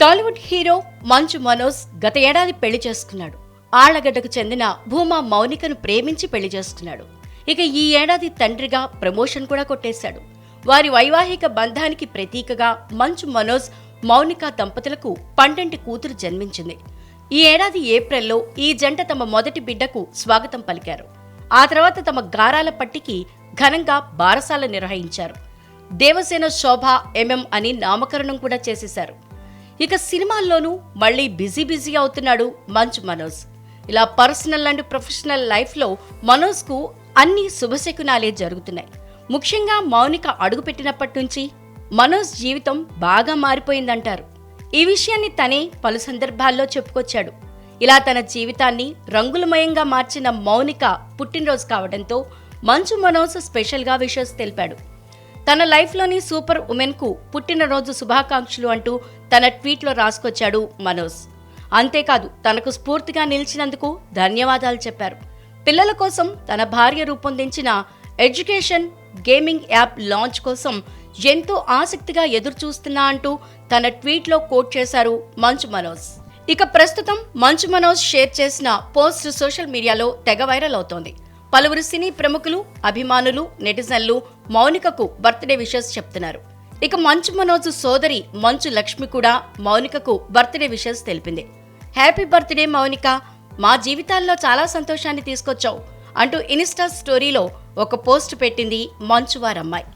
Tollywood hero Manchu Manoj గత ఏడాది పెళ్ళి చేసుకున్నాడు. ఆళ్ళగడ్డకు చెందిన భూమా మౌనికను ప్రేమించి పెళ్ళి చేసుకున్నాడు. ఇక ఈ ఏడాది తండ్రిగా ప్రమోషన్ కూడా కొట్టేశాడు. వారి వైవాహిక బంధానికి ప్రతీకగా మంచు మనోజ్ మౌనిక దంపతులకు పండంటి కూతురు జన్మించింది. ఈ ఏడాది ఏప్రిల్లో ఈ జంట తమ మొదటి బిడ్డకు స్వాగతం పలికారు. ఆ తర్వాత తమ గారాల పట్టికి ఘనంగా బారసాల నిర్వహించారు. దేవసేన శోభ ఎంఎం అని నామకరణం కూడా చేసేశారు. ఇక సినిమాల్లోనూ మళ్ళీ బిజీ బిజీ అవుతున్నాడు మంచు మనోజ్. ఇలా పర్సనల్ అండ్ ప్రొఫెషనల్ లైఫ్లో మనోజ్కు అన్ని శుభశకునాలే జరుగుతున్నాయి. ముఖ్యంగా మౌనిక అడుగుపెట్టినప్పటి నుంచి మనోజ్ జీవితం బాగా మారిపోయిందంటారు. ఈ విషయాన్ని తనే పలు సందర్భాల్లో చెప్పుకొచ్చాడు. ఇలా తన జీవితాన్ని రంగులమయంగా మార్చిన మౌనిక పుట్టినరోజు కావడంతో మంచు మనోజ్ స్పెషల్గా విషెస్ తెలిపాడు. తన లైఫ్లోని సూపర్ ఉమెన్కు పుట్టినరోజు శుభాకాంక్షలు అంటూ తన ట్వీట్లో రాసుకొచ్చాడు మనోజ్. అంతేకాదు తనకు స్ఫూర్తిగా నిలిచినందుకు ధన్యవాదాలు చెప్పారు. పిల్లల కోసం తన భార్య రూపొందించిన ఎడ్యుకేషన్ గేమింగ్ యాప్ లాంచ్ కోసం ఎంతో ఆసక్తిగా ఎదురుచూస్తున్నా అంటూ తన ట్వీట్లో కోట్ చేశారు మంచు మనోజ్. ఇక ప్రస్తుతం మంచు మనోజ్ షేర్ చేసిన పోస్ట్ సోషల్ మీడియాలో తెగ వైరల్ అవుతోంది. పలువురు సినీ ప్రముఖులు అభిమానులు నెటిజన్లు మౌనికకు బర్త్డే విషెస్ చెప్తున్నారు. ఇక మంచు మనోజ్ సోదరి మంచు లక్ష్మి కూడా మౌనికకు బర్త్డే విషెస్ తెలిపింది. హ్యాపీ బర్త్డే మౌనిక మా జీవితాల్లో చాలా సంతోషాన్ని తీసుకొచ్చావు అంటూ ఇన్స్టా స్టోరీలో ఒక పోస్ట్ పెట్టింది మంచు వారమ్మాయి.